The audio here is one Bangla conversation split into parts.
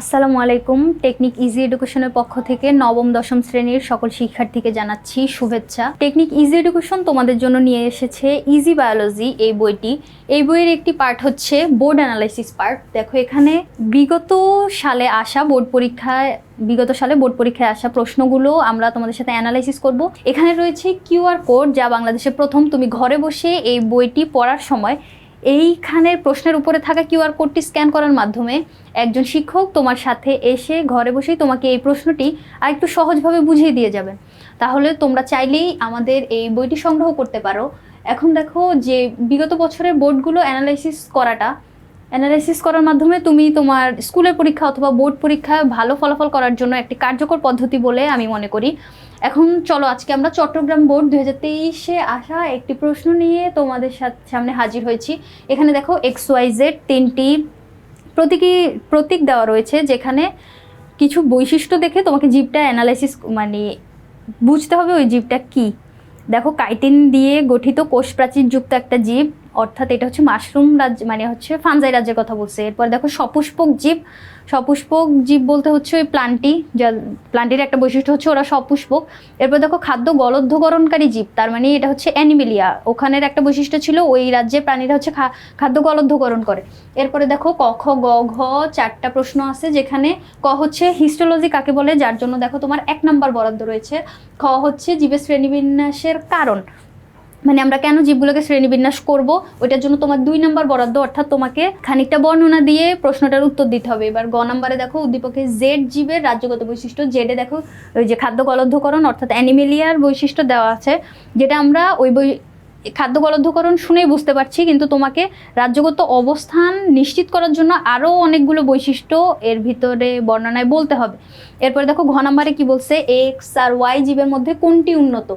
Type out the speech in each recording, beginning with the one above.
আসসালামু আলাইকুম। টেকনিক ইজি এডুকেশনের পক্ষ থেকে নবম, দশম শ্রেণির সকল শিক্ষার্থীকে জানাচ্ছি শুভেচ্ছা। টেকনিক ইজি এডুকেশন তোমাদের জন্য নিয়ে এসেছে ইজি বায়োলজি এই বইটি। এই বইয়ের একটি পার্ট হচ্ছে বোর্ড অ্যানালাইসিস পার্ট। দেখো, এখানে বিগত সালে আসা বোর্ড পরীক্ষায়, বিগত সালে বোর্ড পরীক্ষায় আসা প্রশ্নগুলো আমরা তোমাদের সাথে অ্যানালাইসিস করব। এখানে রয়েছে কিউআর কোড, যা বাংলাদেশে প্রথম তুমি ঘরে বসে এই বইটি পড়ার সময় এইখানের প্রশ্নের উপরে থাকা কিউআর কোডটি স্ক্যান করার মাধ্যমে একজন শিক্ষক তোমার সাথে এসে ঘরে বসেই তোমাকে এই প্রশ্নটি আর একটু সহজভাবে বুঝিয়ে দিয়ে যাবেন তাহলে তোমরা চাইলেই আমাদের এই বইটি সংগ্রহ করতে পারো। এখন দেখো যে বিগত বছরের বোর্ডগুলো অ্যানালাইসিস করাটা, অ্যানালাইসিস করার মাধ্যমে তুমি তোমার স্কুলের পরীক্ষা অথবা বোর্ড পরীক্ষায় ভালো ফলাফল করার জন্য একটি কার্যকর পদ্ধতি বলে আমি মনে করি। এখন চলো, আজকে আমরা চট্টগ্রাম বোর্ড দু হাজার তেইশে আসা একটি প্রশ্ন নিয়ে তোমাদের সামনে হাজির হয়েছি। এখানে দেখো, এক্স ওয়াই জেড তিনটি প্রতীকী, প্রতীক দেওয়া রয়েছে, যেখানে কিছু বৈশিষ্ট্য দেখে তোমাকে জীবটা অ্যানালাইসিস মানে বুঝতে হবে ওই জীবটা কি। দেখো কাইটিন দিয়ে গঠিত কোষ প্রাচীর যুক্ত একটা জীব অর্থাৎ এটা হচ্ছে মাশরুম রাজ্য মানে হচ্ছে ফানজাই রাজ্যের কথা বলছে। এরপর দেখো সপুষ্পক জীব। সপুষ্পক জীব বলতে হচ্ছে ওই প্লান্টি যা প্লান্টির একটা বৈশিষ্ট্য হচ্ছে ওরা সপুষ্পক। এরপর দেখো খাদ্য গলদ্ধকরণকারী জীব, তার মানে এটা হচ্ছে অ্যানিমেলিয়া। ওখানের একটা বৈশিষ্ট্য ছিল ওই রাজ্যের প্রাণীরা হচ্ছে খাদ্য গলদ্ধকরণ করে। এরপরে দেখো ক, খ, গ, ঘ চারটা প্রশ্ন আছে, যেখানে ক হচ্ছে হিস্টোলজি কাকে বলে, যার জন্য দেখো তোমার এক নাম্বার বরাদ্দ রয়েছে। খ হচ্ছে জীবের শ্রেণীবিন্যাসের কারণ। মানে আমরা কেন জীবগুলোকে শ্রেণীবিন্যাস করব? ওইটার জন্য তোমার দুই নাম্বার বরাদ্দ, অর্থাৎ তোমাকে খানিকটা বর্ণনা দিয়ে প্রশ্নটার উত্তর দিতে হবে। এবার গ নাম্বারে দেখো, উদ্দীপকে জেড জীবের রাজ্যগত বৈশিষ্ট্য জেডে দেখো, ওই যে খাদ্য গলদ্ধকরণ অর্থাৎ অ্যানিমেলিয়ার বৈশিষ্ট্য দেওয়া আছে, যেটা আমরা ওই বই খাদ্য গলদ্ধকরণ শুনেই বুঝতে পারছি, কিন্তু তোমাকে রাজ্যগত অবস্থান নিশ্চিত করার জন্য আরও অনেকগুলো বৈশিষ্ট্য এর ভিতরে বর্ণনায় বলতে হবে। এরপরে দেখো, ঘ নাম্বারে কি বলছে? এক্স আর ওয়াই জীবের মধ্যে কোনটি উন্নত?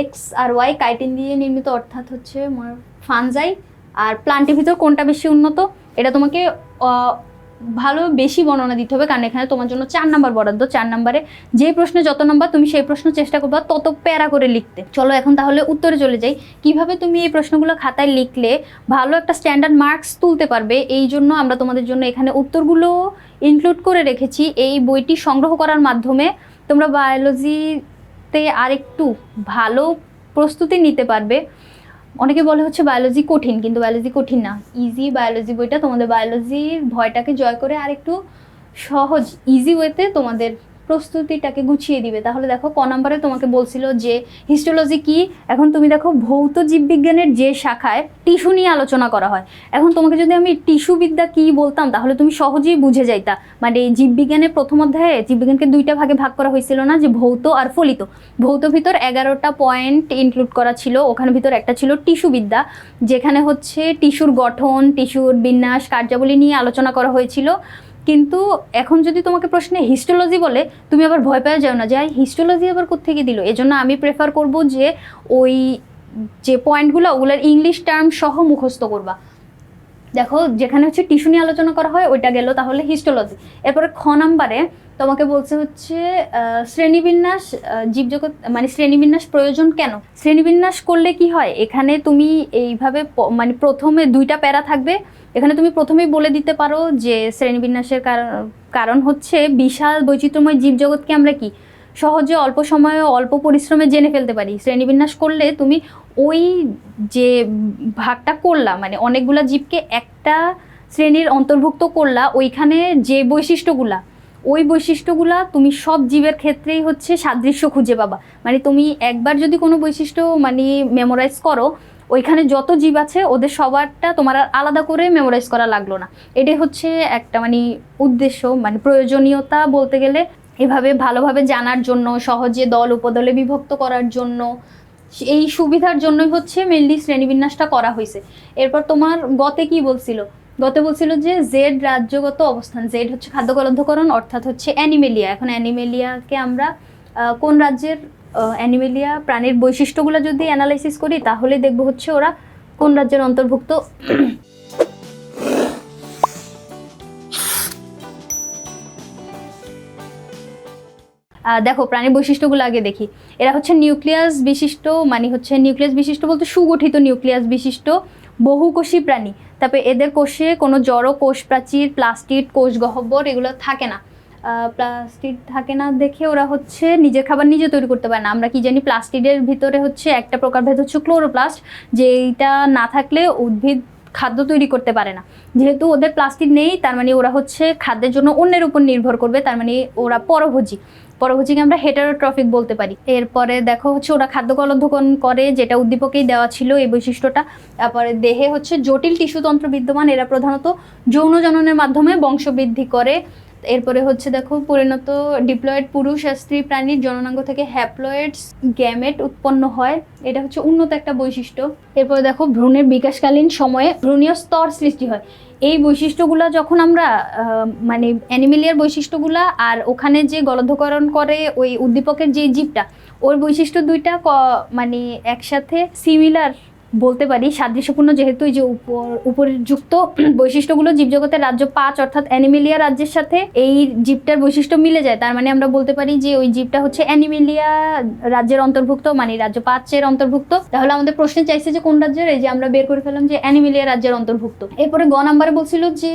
এক্স আর ওয়াই কাইটিন দিয়ে নির্মিত অর্থাৎ হচ্ছে ফানজাই আর প্লান্টের ভিতর কোনটা বেশি উন্নত? এটা তোমাকে ভালো বেশি বর্ণনা দিতে হবে, কারণ এখানে তোমার জন্য চার নাম্বার বরাদ্দ। চার নাম্বারে যে প্রশ্নে যত নাম্বার তুমি সেই প্রশ্ন চেষ্টা করবা তত প্যারা করে লিখতে। চলো এখন তাহলে উত্তরে চলে যাই। কীভাবে তুমি এই প্রশ্নগুলো খাতায় লিখলে ভালো একটা স্ট্যান্ডার্ড মার্কস তুলতে পারবে? এই জন্য আমরা তোমাদের জন্য এখানে উত্তরগুলো ইনক্লুড করে রেখেছি। এই বইটি সংগ্রহ করার মাধ্যমে তোমরা বায়োলজিতে আরেকটু ভালো প্রস্তুতি নিতে পারবে। অনেকে বলে হচ্ছে বায়োলজি কঠিন, কিন্তু বায়োলজি কঠিন না। ইজি বায়োলজি বইটা তোমাদের বায়োলজির ভয়টাকে জয় করে আর একটু সহজ ইজি ওয়েতে তোমাদের প্রস্তুতিটাকে গুছিয়ে দিবে। তাহলে দেখো, ক নম্বরে তোমাকে বলছিল যে হিস্টোলজি কি? এখন তুমি দেখো, ভৌত জীববিজ্ঞানের যে শাখায় টিস্যু নিয়ে আলোচনা করা হয়। এখন তোমাকে যদি আমি টিস্যু বিদ্যা কি বলতাম, তাহলে তুমি সহজেই বুঝে যাইতা। মানে এই জীববিজ্ঞানের প্রথম অধ্যায়ে জীববিজ্ঞানকে দুইটা ভাগে ভাগ করা হয়েছিল না, যে ভৌত আর ফলিত। ভৌত ভিতর এগারোটা পয়েন্ট ইনক্লুড করা ছিল, ওখানে ভিতর একটা ছিল টিস্যু বিদ্যা, যেখানে হচ্ছে টিস্যুর গঠন, টিস্যুর বিন্যাস, কার্যাবলী নিয়ে আলোচনা করা হয়েছিল। কিন্তু এখন যদি তোমাকে প্রশ্নে হিস্টোলজি বলে, তুমি আবার ভয় পাওয়া যাও না যে হিস্টোলজি আবার কোথেকে দিল? এজন্য আমি প্রেফার করব যে, ওই যে পয়েন্টগুলো ওগুলোর ইংলিশ টার্ম সহ মুখস্থ করবা। দেখো, যেখানে হচ্ছে টিস্যু নিয়ে আলোচনা করা হয়, ওইটা গেল তাহলে হিস্টোলজি এরপরে খ নাম্বারে তোমাকে বলছে হচ্ছে শ্রেণীবিন্যাস জীবজগৎ মানে শ্রেণীবিন্যাস প্রয়োজন কেন? শ্রেণীবিন্যাস করলে কি হয়? এখানে তুমি এইভাবে মানে প্রথমে দুইটা প্যারা থাকবে। এখানে তুমি প্রথমেই বলে দিতে পারো যে শ্রেণীবিন্যাসের কার- কারণ হচ্ছে বিশাল বৈচিত্র্যময় জীবজগৎকে আমরা কি? সহজে অল্প সময়ে অল্প পরিশ্রমে জেনে ফেলতে পারি। শ্রেণীবিন্যাস করলে তুমি ওই যে ভাগটা করলা মানে অনেকগুলা জীবকে একটা শ্রেণির অন্তর্ভুক্ত করলা, ওইখানে যে বৈশিষ্ট্যগুলা, ওই বৈশিষ্ট্যগুলা তুমি সব জীবের ক্ষেত্রেই হচ্ছে সাদৃশ্য খুঁজে পাবা। মানে তুমি একবার যদি কোনো বৈশিষ্ট্য মানে মেমোরাইজ করো, ওইখানে যত জীব আছে, ওদের সবারটা তোমার আর আলাদা করে মেমোরাইজ করা লাগল না। এটাই হচ্ছে একটা মানে উদ্দেশ্য মানে প্রয়োজনীয়তা বলতে গেলে এভাবে ভালোভাবে জানার জন্য, সহজে দল উপদলে বিভক্ত করার জন্য, এই সুবিধার জন্যই হচ্ছে মেনলি শ্রেণীবিন্যাসটা করা হয়েছে। এরপর তোমার গতে কি বলছিল? গতে বলছিল যে জেড রাজ্যগত অবস্থান জেড হচ্ছে খাদ্য গলদ্ধকরণ অর্থাৎ হচ্ছে অ্যানিমেলিয়া। এখন অ্যানিমেলিয়াকে আমরা কোন রাজ্যের অ্যানিমেলিয়া প্রাণীর বৈশিষ্ট্যগুলো যদি অ্যানালাইসিস করি, তাহলে দেখব হচ্ছে ওরা কোন রাজ্যের অন্তর্ভুক্ত। দেখো, প্রাণীর বৈশিষ্ট্যগুলো আগে দেখি। এরা হচ্ছে নিউক্লিয়াস বিশিষ্ট মানে হচ্ছে নিউক্লিয়াস বিশিষ্ট বলতে সুগঠিত নিউক্লিয়াস বিশিষ্ট বহুকোষী প্রাণী। তারপরে এদের কোষে কোনো জড় কোষ প্রাচীর প্লাস্টিক কোষ গহ্বর এগুলো থাকে না। প্লাস্টিক থাকে না দেখে ওরা হচ্ছে নিজের খাবার নিজে তৈরি করতে পারে না। আমরা কি জানি প্লাস্টিকের ভিতরে হচ্ছে একটা প্রকারভেদ হচ্ছে ক্লোরোপ্লাস্ট যেটা না থাকলে উদ্ভিদ খাদ্য তৈরি করতে পারে না। যেহেতু ওদের প্লাস্টিক নেই, তার মানে ওরা হচ্ছে খাদ্যের জন্য অন্যের উপর নির্ভর করবে, তার মানে ওরা পরভোজী। পরভোজীকে আমরা হেটারোট্রফিক বলতে পারি। এরপরে দেখো হচ্ছে ওরা খাদ্য কলধকন করে, যেটা উদ্দীপকেই দেওয়া ছিল এই বৈশিষ্ট্যটা। তারপরে দেহে হচ্ছে জটিল টিস্যুতন্ত্র বিদ্যমান, এরা প্রধানত যৌন জননের মাধ্যমে বংশবৃদ্ধি করে। এরপরে হচ্ছে দেখো, পরিণত ডিপ্লয়েড পুরুষ আর স্ত্রী প্রাণীর জননাঙ্গ থেকে হ্যাপ্লয়েডস গ্যামেট উৎপন্ন হয়। এটা হচ্ছে উন্নত একটা বৈশিষ্ট্য। এরপরে দেখো, ভ্রূণের বিকাশকালীন সময়ে ভ্রূণীয় স্তর সৃষ্টি হয়। এই বৈশিষ্ট্যগুলো যখন আমরা মানে অ্যানিমেলিয়ার বৈশিষ্ট্যগুলা আর ওখানে যে গলধকরণ করে ওই উদ্দীপকের যে জীবটা, ওর বৈশিষ্ট্য দুইটা মানে একসাথে সিমিলার বলতে পারি, সাদৃশ্যপূর্ণ যেহেতু এই যে উপর, উপরের যুক্ত বৈশিষ্ট্যগুলো জীবজগতের রাজ্য পাঁচ, অর্থাৎ অ্যানিমেলিয়া রাজ্যের সাথে এই জীবটার বৈশিষ্ট্য মিলে যায়। তার মানে আমরা বলতে পারি যে ওই জীবটা হচ্ছে অ্যানিমেলিয়া রাজ্যের অন্তর্ভুক্ত মানে রাজ্য পাঁচের অন্তর্ভুক্ত। তাহলে আমাদের প্রশ্নে চাইছে যে কোন রাজ্যের? এই যে আমরা বের করে ফেলাম যে অ্যানিমেলিয়া রাজ্যের অন্তর্ভুক্ত। এরপরে গ নাম্বারে বলছিল যে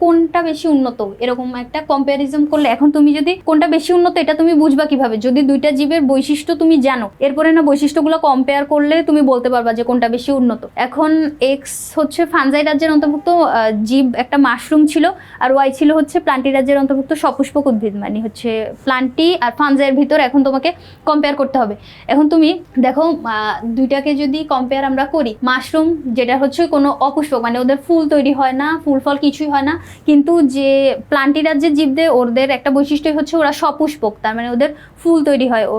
কোনটা বেশি উন্নত? এরকম একটা কম্প্যারিজম করলে এখন তুমি যদি কোনটা বেশি উন্নত, এটা তুমি বুঝবা কীভাবে? যদি দুইটা জীবের বৈশিষ্ট্য তুমি জানো, এরপরে না বৈশিষ্ট্যগুলো কম্পেয়ার করলে তুমি বলতে পারবা যে কোনটা বেশি উন্নত। এখন এক্স হচ্ছে ফানজাই রাজ্যের অন্তর্ভুক্ত জীব একটা মাশরুম ছিল, আর ওয়াই ছিল হচ্ছে প্লান্টি রাজ্যের অন্তর্ভুক্ত সপুষ্পক উদ্ভিদ মানে হচ্ছে প্লান্টি আর ফানজাইয়ের ভিতর এখন তোমাকে কম্পেয়ার করতে হবে। এখন তুমি দেখো দুইটাকে যদি কম্পেয়ার আমরা করি, মাশরুম যেটা হচ্ছে কোনো অপুষ্পক মানে ওদের ফুল তৈরি হয় না, ফুল ফল কিছুই হয় না, কিন্তু যে প্লান্টি রাজ্যের জীবদের, ওদের একটা বৈশিষ্ট্য হচ্ছে ওরা সপুষ্পক, তার মানে ওদের ফুল তৈরি হয়। ও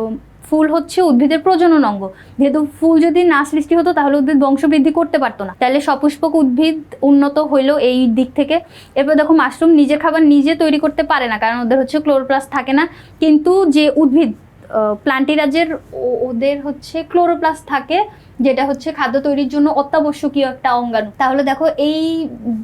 ফুল হচ্ছে উদ্ভিদের প্রজনন অঙ্গ। যেহেতু ফুল যদি না সৃষ্টি হতো, তাহলে উদ্ভিদ বংশবৃদ্ধি করতে পারতো না। তাহলে সপুষ্পক উদ্ভিদ উন্নত হইল এই দিক থেকে। এরপর দেখো, মাশরুম নিজের খাবার নিজে তৈরি করতে পারে না, কারণ ওদের হচ্ছে ক্লোরোপ্লাস্ট থাকে না। কিন্তু যে উদ্ভিদ প্লান্টিরাজের ওদের হচ্ছে ক্লোরোপ্লাস্ট থাকে, যেটা হচ্ছে খাদ্য তৈরির জন্য অত্যাবশ্যকীয় একটা অঙ্গাণু। তাহলে দেখো, এই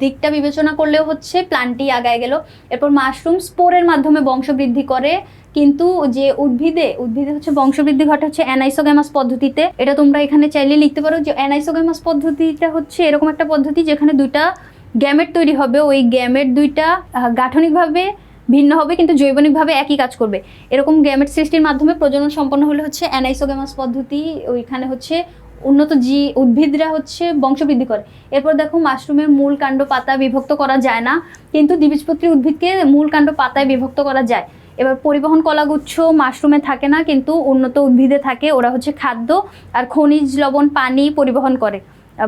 দিকটা বিবেচনা করলেও হচ্ছে প্লান্টই আগায় গেল। এরপর মাশরুম স্পোরের মাধ্যমে বংশবৃদ্ধি করে কিন্তু যে উদ্ভিদে উদ্ভিদে হচ্ছে বংশবৃদ্ধি ঘটে হচ্ছে অ্যানাইসোগ্যামাস পদ্ধতিতে, এটা তোমরা এখানে চাইলে লিখতে পারো যে অ্যানাইসোগ্যামাস পদ্ধতিটা হচ্ছে এরকম একটা পদ্ধতি যেখানে দুইটা গ্যামেট তৈরি হবে। ওই গ্যামেট দুইটা গাঠনিকভাবে ভিন্ন হবে কিন্তু জৈবনিকভাবে একই কাজ করবে। এরকম গ্যামেট সৃষ্টির মাধ্যমে প্রজনন সম্পন্ন হলে হচ্ছে অ্যানাইসোগ্যামাস পদ্ধতি ওইখানে হচ্ছে উন্নত জি, উদ্ভিদরা হচ্ছে বংশবৃদ্ধি করে। এরপর দেখো মাশরুমের মূল কাণ্ড পাতা বিভক্ত করা যায় না, কিন্তু দ্বিবীজপত্রী উদ্ভিদকে মূল কাণ্ড পাতায় বিভক্ত করা যায়। এবার পরিবহন কলাগুচ্ছ মাশরুমে থাকে না, কিন্তু উন্নত উদ্ভিদে থাকে। ওরা হচ্ছে খাদ্য আর খনিজ, লবণ, পানি পরিবহন করে।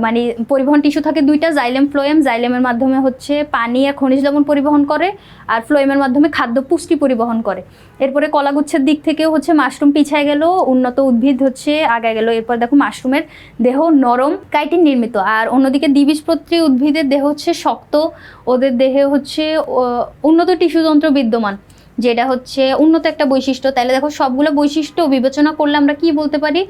মানে পরিবহন টিস্যু থাকে দুইটা, জাইলেম, ফ্লোয়েম। জাইলেমের মাধ্যমে হচ্ছে পানি আর খনিজ, লবণ পরিবহন করে আর ফ্লোয়েমের মাধ্যমে খাদ্য পুষ্টি পরিবহন করে। এরপরে কলাগুচ্ছের দিক থেকেও হচ্ছে মাশরুম পিছায় গেল, উন্নত উদ্ভিদ হচ্ছে আগায় গেল। এরপর দেখো মাশরুমের দেহ নরম, কাইটিন নির্মিত। আর অন্যদিকে দ্বিবীজপত্রী উদ্ভিদের দেহ হচ্ছে শক্ত, ওদের দেহে হচ্ছে উন্নত টিস্যুতন্ত্র বিদ্যমান। যেটা হচ্ছে উন্নত একটা বৈশিষ্ট্য। তাহলে দেখো, সবগুলো বৈশিষ্ট্য বিবেচনা করলে আমরা কি বলতে পারি?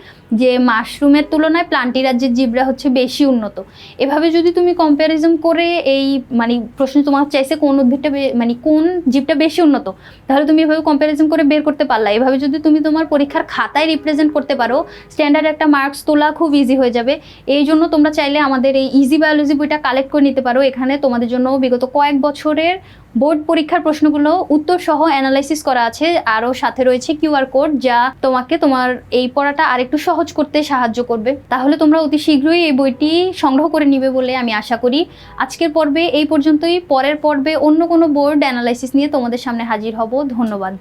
যে মাশরুমের তুলনায় প্লান্টি রাজ্যের জীবরা হচ্ছে বেশি উন্নত। এভাবে যদি তুমি কম্প্যারিজম করে এই মানে প্রশ্ন তোমার চাইছে কোন উদ্ভিদটা মানে কোন জীবটা বেশি উন্নত, তাহলে তুমি এভাবে কম্প্যারিজম করে বের করতে পারলা। এভাবে যদি তুমি তোমার পরীক্ষার খাতায় রিপ্রেজেন্ট করতে পারো স্ট্যান্ডার্ড একটা মার্কস তোলা খুব ইজি হয়ে যাবে। এই জন্য তোমরা চাইলে আমাদের এই ইজি বায়োলজি বইটা কালেক্ট করে নিতে পারো। এখানে তোমাদের জন্য বিগত কয়েক বছরের বোর্ড পরীক্ষার প্রশ্নগুলো উত্তর সহ অ্যানালাইসিস করা আছে। আরও সাথে রয়েছে কিউআর কোড যা তোমাকে তোমার এই পড়াটা আরেকটু সহজ করতে সাহায্য করবে। তাহলে তোমরা অতি শীঘ্রই এই বইটি সংগ্রহ করে নিবে বলে আমি আশা করি। আজকের পর্বে এই পর্যন্তই। পরের পর্বে অন্য কোনো বোর্ড অ্যানালাইসিস নিয়ে তোমাদের সামনে হাজির হব। ধন্যবাদ।